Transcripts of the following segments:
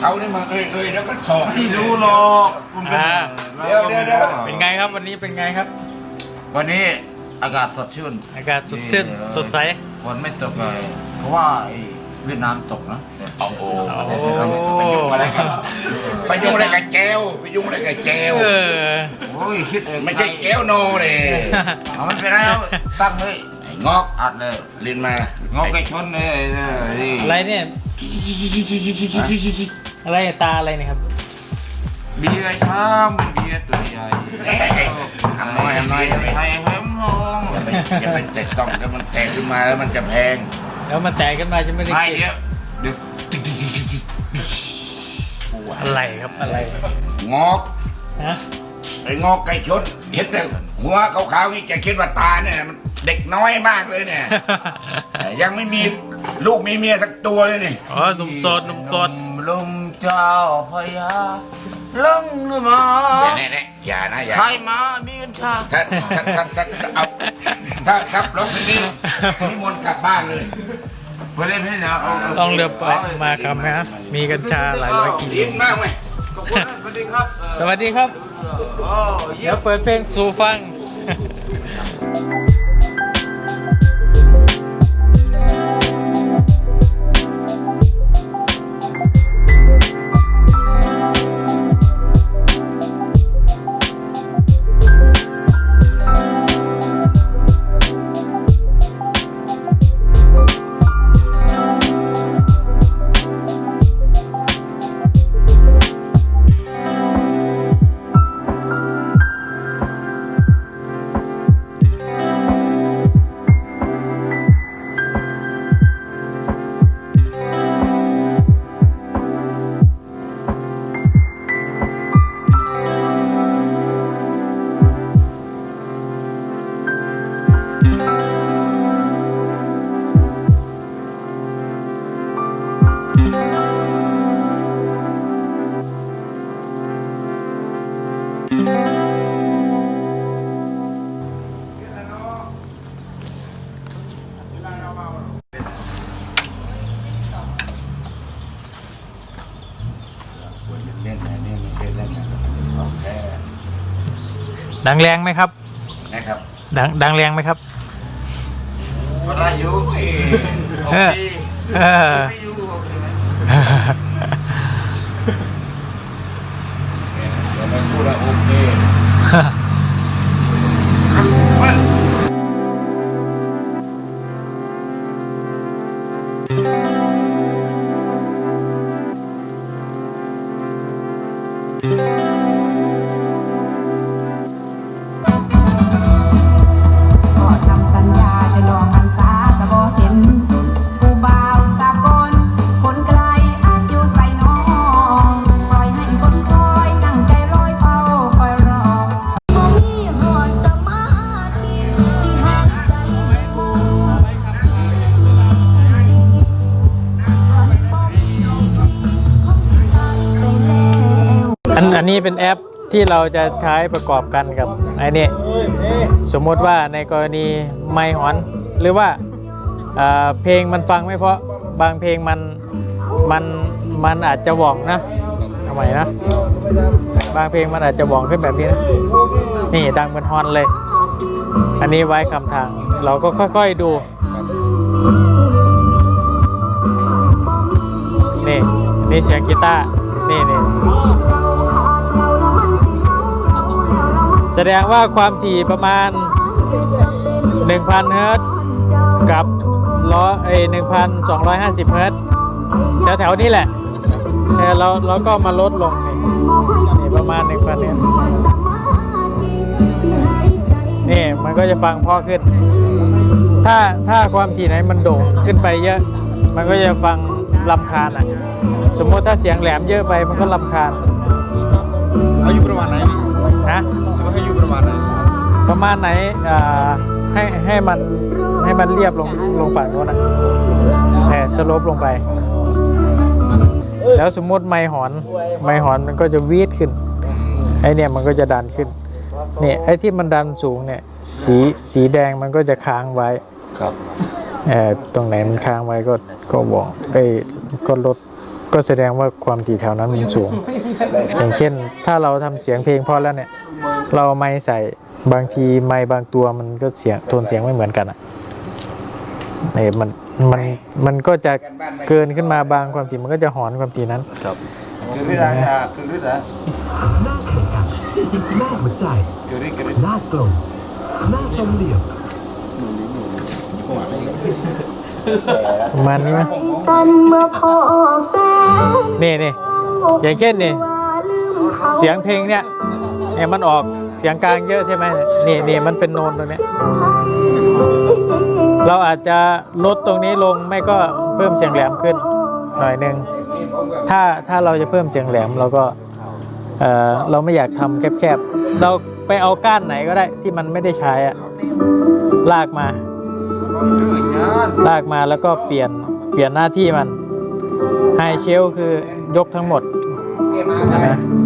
เขานี่มาเอ้ยเอ้ยแล้วก็สอนไม่รู้หรอกคุณก็อ่า เดี๋ยวเดี๋ยวเดี๋ยว เป็นไงครับวันนี้เป็นไงครับ วันนี้อากาศสดชื่นอากาศสดชื่นสดใส ฝนไม่ตกเลยเพราะว่าไอ้เวียดนามตกนะโอ้โหโอ้ไปยุ่งอะไรกันไปยุ่งอะไรกับแก้วไปยุ่งอะไรกับแก้วเออ โอ้ยคิดเองไม่ใช่แก้วโนเลยเอามันไปแล้วตั้งเลยไอ้งอกอัดเลย ลินมางอกไก่ชนเลยนี่อะไรเนี่ย อะไรตาอะไรเนี่ยครับ เบียร์ช้ำเบียร์ตัวใหญ่ทำน้อยทำน้อยอย่าไปไทยแฮมฮองอย่าไปอย่าไปแตะต้องแล้วมันแตกขึ้นมาแล้วมันจะแพงแล้วมันแตกกันมาจะไม่ได้ไม่กินเดี๋ยวเดี๋ยวติ๊กติ๊กติ๊กติ๊กติ๊กอะไรครับอะไรงอกฮะไอ้งอกไก่ชนเห็นแต่หัวขาวๆนี่จะคิดว่าตาเนี่ยมันเด็กน้อยมากเลยเนี่ย ยังไม่มี ลูกมีเมียสักตัวเลยนี่อ๋อหนุ่มโสดหนุ่มโสดลมเจ้าพญาลงมาแน่ๆอย่านะอย่าใครมามีกัญชาถ้าถ้าถ้าถ้าถ้าเอาถ้าขับรถไปนี่นิมนต์กลับบ้านเลยไปเล่นให้นะเอาาต้องเรือไปมาครับนะมีกัญชาหลายร้อยกิโลลิ้นมากไหมขอบคุณนะสวัสดีครับสวัสดีครับโอ้เยี่เดี๋ยยวมเปิดเพลงสู่ฟัง ดังแรงไหมครับ นะครับดังดังแรงไหมครับ ก็ได้อยู่เอ้ยโอเออเคเออ ไม่อยู่โอเคไหมเดี๋ยวไปพูดแล้วโอเค นี้เป็นแอปที่เราจะใช้ประกอบกันกับไอ้นี่สมมติว่าในกรณีไม่หอน หรือว่าเอ่อเพลงมันฟังไม่เพราะบางเพลงมันมันมันอาจจะหว่องนะทำไมนะ บางเพลงมันอาจจะหว่องขึ้นแบบนี้นะนี่ดังเป็นฮอนเลย อันนี้ไว้คำทาง เราก็ค่อยๆดูนี่นี่เสียงกีตาร์นี่นี่ แสดงว่าความถี่ประมาณ 1,000 เฮิรตซ์กับร้อยเอ้1,250เฮิรตซ์แถวๆนี้แหละเออเราเราก็มาลดลงนี่นี่ประมาณ1,000เฮิรตซ์นี่มันก็จะฟังเพราะขึ้น ถ้าถ้าความถี่ไหนมันโด่งขึ้นไปเยอะ มันก็จะฟังลำคาญอะ สมมติถ้าเสียงแหลมเยอะไปมันก็ลำคาญ อายุประมาณไหนนะว่าอายุประมาณไหน ประมาณไหนอ่าให้ให้มันให้มันเรียบลงลงฝั่งโน้นนะแผ่สโลปลงไป แล้วสมมติไม้หอน ไม้หอนมันก็จะวีดขึ้นไอเนี่ยมันก็จะดันขึ้นเนี่ยไอที่มันดันสูงเนี่ยสีสีแดงมันก็จะค้างไว้ครับเอ่อตรงไหนมันค้างไว้ก็ก็บอกเอ้ยก็ลดก็แสดงว่าความถี่แถวนั้นมันสูง อย่างเช่น ถ้าเราทำเสียงเพลงพอแล้วเนี่ย เราเอาไม้ใส่ บางทีไม้บางตัวมันก็เสียงโทนเสียงไม่เหมือนกันอะเนี่ยมันมันมันก็จะเกินขึ้นมาบางความถี่มันก็จะหอนความถี่นั้นคือเรื่องอะคือเรื่องอะหน้าแข่งขันหน้าหัวใจคือเรื่องหน้ากลมหน้าทรงเหลี่ยมประมาณนี้ไหมสันเมื่อพ่อแฟนนี่นี่อย่างเช่นนี่เสียงเพลงเนี่ยเนี่ยมันออก เสียงกลางเยอะใช่ไหมนี่นี่มันเป็นโนนตรงเนี้ยเราอาจจะลดตรงนี้ลงไม่ก็เพิ่มเสียงแหลมขึ้นหน่อยหนึงถ้าถ้าเราจะเพิ่มเสียงแหลมเราก็เออเราไม่อยากทำแคบๆ เราไปเอาก้านไหนก็ได้ที่มันไม่ได้ใช้อะลากมา ลากมาแล้วก็เปลี่ยนเปลี่ยนหน้าที่มันไฮเชลคือยกทั้งหมดนะผู้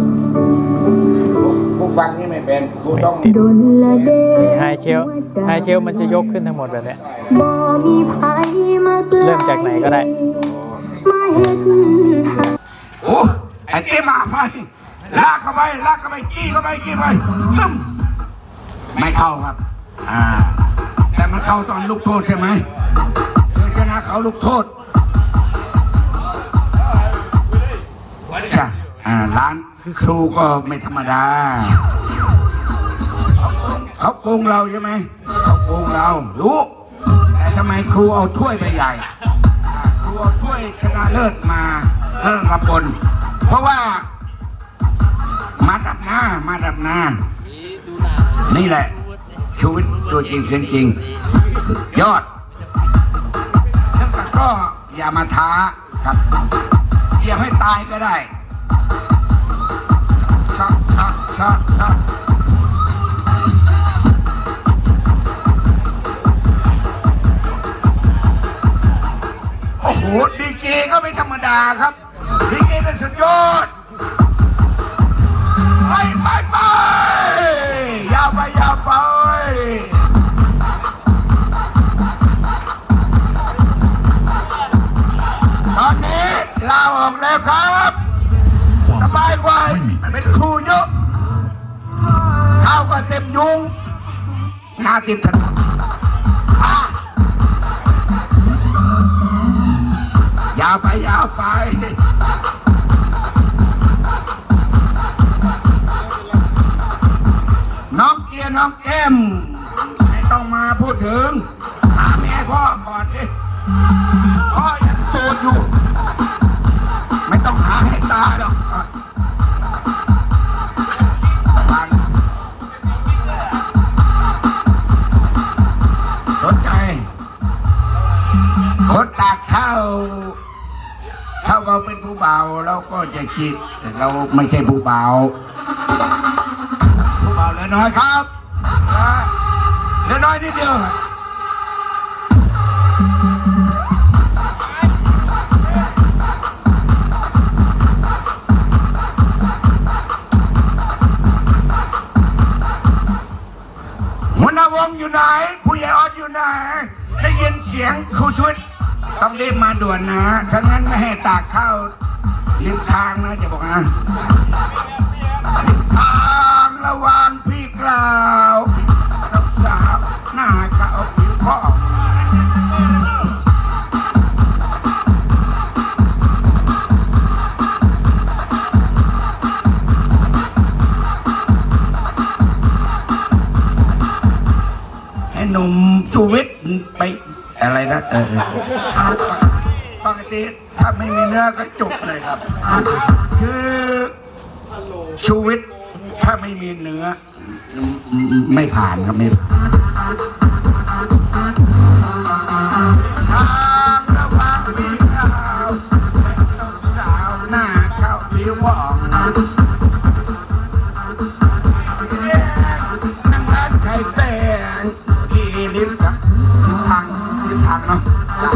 ฟังนี่ไม่เป็นครูต้องดนละเดไฮเชลไฮเชลมันจะยกขึ้นทั้งหมดแบบเนี้ยบ่มีภัยมาไกลเริ่มจากไหนก็ได้มาเห็นหาโอ้ไอ้เต้มาไปลากเข้าไปลากเข้าไปจี้เข้าไปจี้เข้าไปตึ้มไม่เข้าครับ อ่า แต่มันเข้าตอนลูกโทษใช่ไหมเพื่อชนะเขาลูกโทษจ้ะอ่าร้าน ครูก็ไม่ธรรมดา เขาโกงเราใช่ไหมเขาโกงเรา รู้ แต่ทำไมครูเอาถ้วยไปใหญ่ครูเอาถ้วยชนะเลิศมาเพิ่มกับบน เพราะว่า มาดับหน้า มาดับหน้า นี่แหละชีวิตตัวจริงเสียงจริง ยอดก็อย่ามาท้าครับอย่าให้ตายก็ได้ โอ้โหดีเจก็ไม่ธรรมดาครับดีเจเป็นสุดยอดไปไปไปยาวไปยาวไปตอนนี้ลาออกแล้วครับสบายกว่าเป็นครูเยอะข้าวก็เต็มยุงหน้าติดถนนอะยาวไปยาวไป เบาเราก็จะคิดแต่เราไม่ใช่ผู้เบาผู้เบาเหลือน้อยครับเหลือน้อยนิดเดียวหัวหน้าวงอยู่ไหน ผู้ใหญ่ออดอยู่ไหน ได้ยินเสียงครูชุดต้องรีบมาด่วนนะถ้างั้นไม่ให้ตากข้าว ริมทางนะจะบอกนะริมทางระว่างพี่กล่าวกับสาวหน้าเก่าผิวพ่อหนุ่มชูวิทย์ไปอะไรนะเออปกติ ถ้าไม่มีเนื้อก็จบเลยครับ คือชูวิทย์ถ้าไม่มีเนื้อ ไม่ผ่านครับไม่ผ่านทางระหว่างมีข่าวสาวหน้าเข้าผิวว่องนั่งร้าน